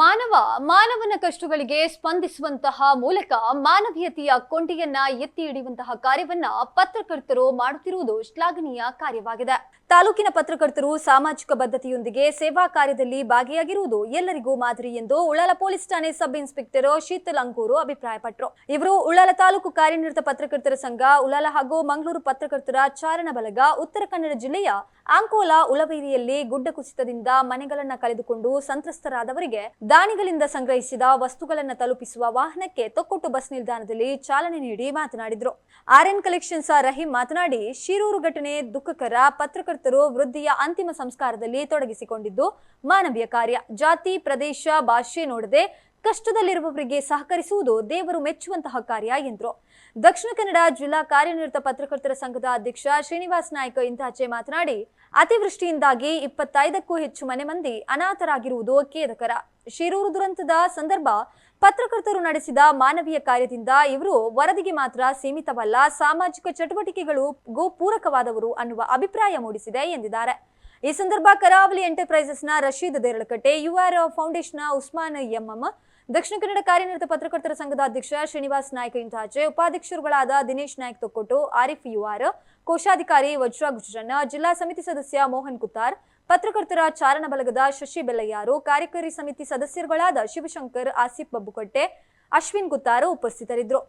ಮಾನವ, ಮಾನವನ ಕಷ್ಟಗಳಿಗೆ ಸ್ಪಂದಿಸುವಂತಹ ಮೂಲಕ ಮಾನವೀಯತೆಯ ಕೊಂಡಿಯನ್ನ ಎತ್ತಿ ಹಿಡಿಯುವಂತಹ ಕಾರ್ಯವನ್ನ ಪತ್ರಕರ್ತರು ಮಾಡುತ್ತಿರುವುದು ಶ್ಲಾಘನೀಯ ಕಾರ್ಯವಾಗಿದೆ. ತಾಲೂಕಿನ ಪತ್ರಕರ್ತರು ಸಾಮಾಜಿಕ ಬದ್ಧತೆಯೊಂದಿಗೆ ಸೇವಾ ಕಾರ್ಯದಲ್ಲಿ ಭಾಗಿಯಾಗಿರುವುದು ಎಲ್ಲರಿಗೂ ಮಾದರಿ ಎಂದು ಉಳ್ಳಾಲ ಪೊಲೀಸ್ ಠಾಣೆ ಸಬ್ ಇನ್ಸ್ಪೆಕ್ಟರ್ ಶೀತಲ್ ಅಂಗೂರು ಅಭಿಪ್ರಾಯಪಟ್ಟರು ಇವರು ಉಳ್ಳಾಲ ತಾಲೂಕು ಕಾರ್ಯನಿರತ ಪತ್ರಕರ್ತರ ಸಂಘ, ಉಳ್ಳಾಲ ಹಾಗೂ ಮಂಗಳೂರು ಪತ್ರಕರ್ತರ ಚಾರಣ ಬಲಗ ಉತ್ತರ ಕನ್ನಡ ಜಿಲ್ಲೆಯ ಆಂಕೋಲ ಉಳವೇರಿಯಲ್ಲಿ ಗುಡ್ಡ ಕುಸಿತದಿಂದ ಮನೆಗಳನ್ನ ಕಳೆದುಕೊಂಡು ಸಂತ್ರಸ್ತರಾದವರಿಗೆ ದಾನಿಗಳಿಂದ ಸಂಗ್ರಹಿಸಿದ ವಸ್ತುಗಳನ್ನು ತಲುಪಿಸುವ ವಾಹನಕ್ಕೆ ತೊಕ್ಕೊಟ್ಟು ಬಸ್ ನಿಲ್ದಾಣದಲ್ಲಿ ಚಾಲನೆ ನೀಡಿ ಮಾತನಾಡಿದರು. ಆರ್ಎನ್ ಕಲೆಕ್ಷನ್ಸ್ ರಹೀಂ ಮಾತನಾಡಿ, ಶಿರೂರು ಘಟನೆ ದುಃಖಕರ, ಪತ್ರಕರ್ತರು ವೃದ್ಧಿಯ ಅಂತಿಮ ಸಂಸ್ಕಾರದಲ್ಲಿ ತೊಡಗಿಸಿಕೊಂಡಿದ್ದು ಮಾನವೀಯ ಕಾರ್ಯ. ಜಾತಿ, ಪ್ರದೇಶ, ಭಾಷೆ ನೋಡದೆ ಕಷ್ಟದಲ್ಲಿರುವವರಿಗೆ ಸಹಕರಿಸುವುದು ದೇವರು ಮೆಚ್ಚುವಂತಹ ಕಾರ್ಯ ಎಂದರು. ದಕ್ಷಿಣ ಕನ್ನಡ ಜಿಲ್ಲಾ ಕಾರ್ಯನಿರತ ಪತ್ರಕರ್ತರ ಸಂಘದ ಅಧ್ಯಕ್ಷ ಶ್ರೀನಿವಾಸ್ ನಾಯ್ಕ ಇಂತಾಚೆ ಮಾತನಾಡಿ, ಅತಿವೃಷ್ಟಿಯಿಂದಾಗಿ ಇಪ್ಪತ್ತೈದಕ್ಕೂ ಹೆಚ್ಚು ಮನೆ ಮಂದಿ ಅನಾಥರಾಗಿರುವುದು ಖೇದಕರ. ಶಿರೂರು ದುರಂತದ ಸಂದರ್ಭ ಪತ್ರಕರ್ತರು ನಡೆಸಿದ ಮಾನವೀಯ ಕಾರ್ಯದಿಂದ ಇವರು ವರದಿಗೆ ಮಾತ್ರ ಸೀಮಿತವಲ್ಲ, ಸಾಮಾಜಿಕ ಚಟುವಟಿಕೆಗಳು ಗೋ ಪೂರಕವಾದವರು ಅನ್ನುವ ಅಭಿಪ್ರಾಯ ಮೂಡಿಸಿದೆ ಎಂದಿದ್ದಾರೆ. ಈ ಸಂದರ್ಭ ಕರಾವಳಿ ಎಂಟರ್ಪ್ರೈಸಸ್ನ ರಶೀದ್ ದೇರಳಕಟ್ಟೆ ಯುಆರ್ ಫೌಂಡೇಶನ್ನ ಉಸ್ಮಾನ್ ಎಂಎಂ ದಕ್ಷಿಣ ಕನ್ನಡ ಕಾರ್ಯನಿರತ ಪತ್ರಕರ್ತರ ಸಂಘದ ಅಧ್ಯಕ್ಷ ಶ್ರೀನಿವಾಸ್ ನಾಯ್ಕ ಇಂತಾಚೆ, ಉಪಾಧ್ಯಕ್ಷರುಗಳಾದ ದಿನೇಶ್ ನಾಯ್ಕ್ ತೊಕ್ಕೊಟ್ಟು, ಆರಿಫ್ ಯುಆರ್, ಕೋಶಾಧಿಕಾರಿ ವಜ್ರ ಗುಜ್ರಣ್ಣ ಜಿಲ್ಲಾ ಸಮಿತಿ ಸದಸ್ಯ ಮೋಹನ್ ಕುತ್ತಾರ್, ಪತ್ರಕರ್ತರ ಚಾರಣ ಬಲಗದ ಶಶಿ ಬೆಲ್ಲಯ್ಯಾರು, ಕಾರ್ಯಕಾರಿ ಸಮಿತಿ ಸದಸ್ಯರುಗಳಾದ ಶಿವಶಂಕರ್, ಆಸಿಫ್ ಬಬ್ಬುಕಟ್ಟೆ, ಅಶ್ವಿನ್ ಕುತ್ತಾರ್ ಉಪಸ್ಥಿತರಿದ್ದರು.